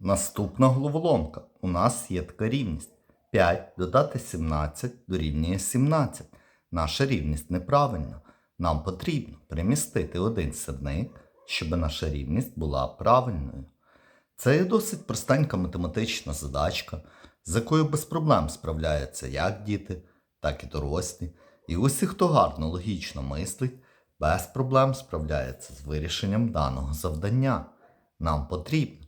Наступна головоломка. У нас є така рівність. 5 додати 17 дорівнює 17. Наша рівність неправильна. Нам потрібно перемістити один сирник, щоб наша рівність була правильною. Це є досить простенька математична задачка, з якою без проблем справляються як діти, так і дорослі. І усі, хто гарно логічно мислить, без проблем справляється з вирішенням даного завдання. Нам потрібно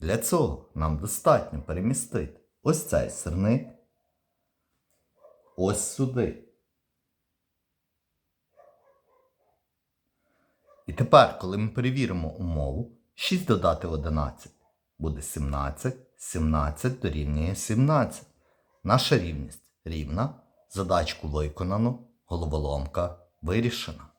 Для цього нам достатньо перемістити ось цей сирник ось сюди. І тепер, коли ми перевіримо умову, 6 додати 11 буде 17, 17 дорівнює 17. Наша рівність рівна, задачку виконано, головоломка вирішена.